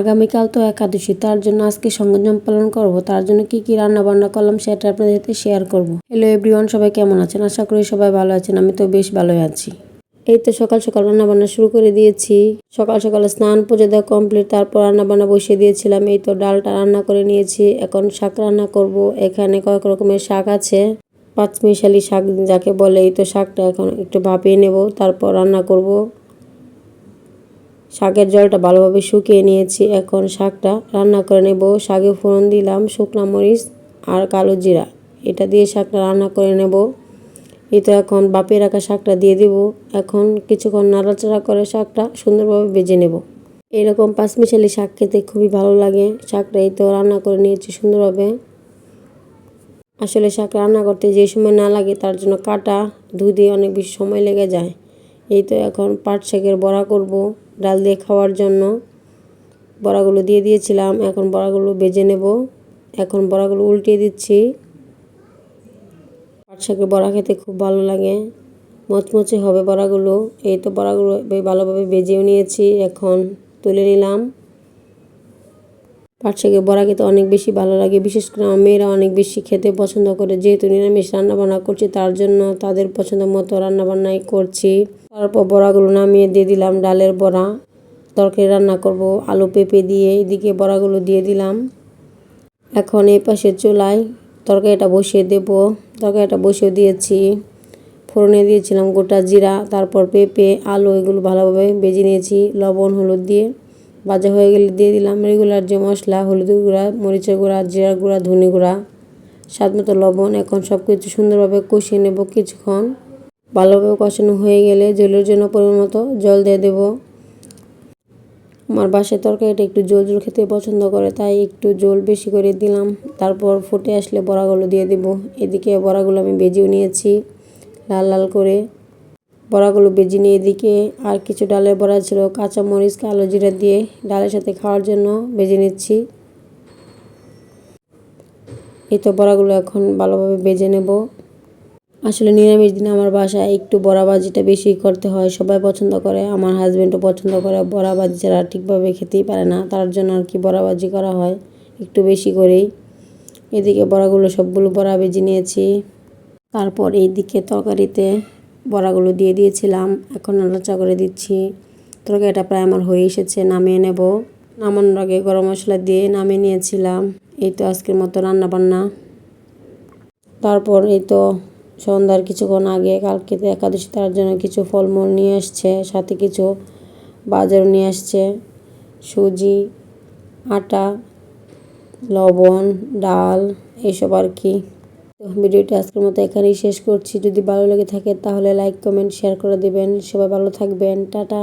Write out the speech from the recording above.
আগামীকাল তো একাদশী, তার জন্য আজকে সংযম পালন করব। তার জন্য কি কি রান্না বান্না করলাম সেটা আপনাদের সাথে শেয়ার করব। হ্যালো এভরিওয়ান সবাই কেমন আছেন? আশা করি সবাই ভালো আছেন, আমি তো বেশ ভালোই আছি। এই তো সকাল সকাল রান্না বান্না শুরু করে দিয়েছি। সকাল সকাল স্নান পুজো দেওয়া কমপ্লিট তারপর রান্না বান্না বসিয়ে দিয়েছিলাম। এই তো ডালটা রান্না করে নিয়েছি, এখন শাক রান্না করব। এখানে কয়েক রকমের শাক আছে পাঁচমিশালি শাক যাকে বলে, এই তো শাকটা এখন একটু ভাপিয়ে নেব, তারপর রান্না করব। শাকের জলটা ভালোভাবে শুকিয়ে নিয়েছি। এখন শাকটা রান্না করে নেব। শাকে ফোড়ন দিলাম, শুকনা মরিচ আর কালো জিরা। এটা দিয়ে শাকটা রান্না করে নেব। এই তো এখন বাপিয়ে রাখা শাকটা দিয়ে দিব। এখন কিছুক্ষণ নাড়াচাড়া করে শাকটা সুন্দরভাবে বেজে নেব। এরকম পাঁচমিশালি শাক খেতে খুবই ভালো লাগে। শাকটা এই তো রান্না করে নিয়েছি সুন্দরভাবে। আসলে শাক রান্না করতে যে সময় না লাগে, তার জন্য কাটা, ধুয়ে অনেক বেশি সময় লেগে যায়। এই তো এখন পাট শাকের বড়া করব। ডাল দিয়ে খাওয়ার জন্য বড়াগুলো দিয়ে দিয়েছিলাম। এখন বড়াগুলো বেজে নেব। এখন বড়াগুলো উল্টিয়ে দিচ্ছি। শাকের বড়া খেতে খুব ভালো লাগে। মচমচে হবে বড়াগুলো। এই তো বড়াগুলো ভালোভাবে বেজেও নিয়েছি। এখন তুলে নিলাম। পাট শাকের বড়া খেতে অনেক বেশি ভালো লাগে। বিশেষ করে আমার মেয়েরা অনেক বেশি খেতে পছন্দ করে। যেহেতু নিরামিষ রান্নাবান্না করছি, তার জন্য তাদের পছন্দ মতো রান্নাবান্নাই করছি। তারপর বড়াগুলো নামিয়ে দিয়ে দিলাম, ডালের বড়া। তরকারি রান্না করব, আলু পেঁপে দিয়ে এদিকে বড়াগুলো দিয়ে দিলাম। এখন এই পাশে চুলায় তরকারিটা বসিয়ে দেব। তরকারিটা বসিয়ে দিয়েছি। ফোড়নে দিয়েছিলাম গোটা জিরা, তারপর পেঁপে, আলু এগুলো ভালোভাবে বেজে নিয়েছি, লবণ, হলুদ দিয়ে। ভাজা হয়ে গেলে দিয়ে দিলাম রেগুলার যে মশলা হলুদের গুঁড়া, মরিচের গুঁড়া, জিরার গুঁড়া, ধনে গুঁড়া, স্বাদ মতো লবণ, এখন সব কিছু সুন্দরভাবে কষিয়ে নেব কিছুক্ষণ। ভালোভাবে কষানো হয়ে গেলে জলের জন্য পরিমাণ মতো জল দিয়ে দেব। আমার বাসায় তরকারিটা একটু জল জল খেতে পছন্দ করে, তাই একটু জল বেশি করে দিলাম। তারপর ফুটে আসলে বড়াগুলো দিয়ে দেব। এদিকে বড়াগুলো আমি বেজেও নিয়েছি লাল লাল করে। বড়াগুলো বেজে নিয়ে এদিকে আর কিছু ডালের বড়া ছিল, কাঁচা মরিচ, কালো জিরা দিয়ে ডালের সাথে খাওয়ার জন্য বেজে নিচ্ছি। এই তো বড়াগুলো এখন ভালোভাবে বেজে নেব। আসলে নিরামিষ দিনে আমার বাসায় একটু বড়া বাজিটা বেশি করতে হয়, সবাই পছন্দ করে, আমার হাজব্যান্ডও পছন্দ করে। বড়া বাজি ছাড়া ঠিকভাবে খেতেই পারে না, তার জন্য আর কি বড়া বাজি করা হয়, একটু বেশি করেই। এদিকে বড়াগুলো সবগুলো বড়া বেজে নিয়েছি। তারপর এইদিকে তরকারিতে বড়াগুলো দিয়ে দিয়েছিলাম। এখন নাড়াচা করে দিচ্ছি। তরকারিটা প্রায় আমার হয়ে এসেছে, নামিয়ে নেব। নামানোর আগে গরম মশলা দিয়ে নামিয়ে নিয়েছিলাম। এই তো আজকের মতো রান্না বান্না তারপর এই তো সন্ধ্যার কিছুক্ষণ আগে কালকে তো একাদশী, তার জন্য কিছু ফলমূল নিয়ে আসছে, সাথে কিছু বাজারও নিয়ে আসছে। সুজি, আটা, লবণ, ডাল এইসব আর কি। তো ভিডিওটি আজকের মতো এখানেই শেষ করছি। যদি ভালো লেগে থাকে তাহলে লাইক কমেন্ট শেয়ার করে দেবেন। সবাই ভালো থাকবেন। টাটা।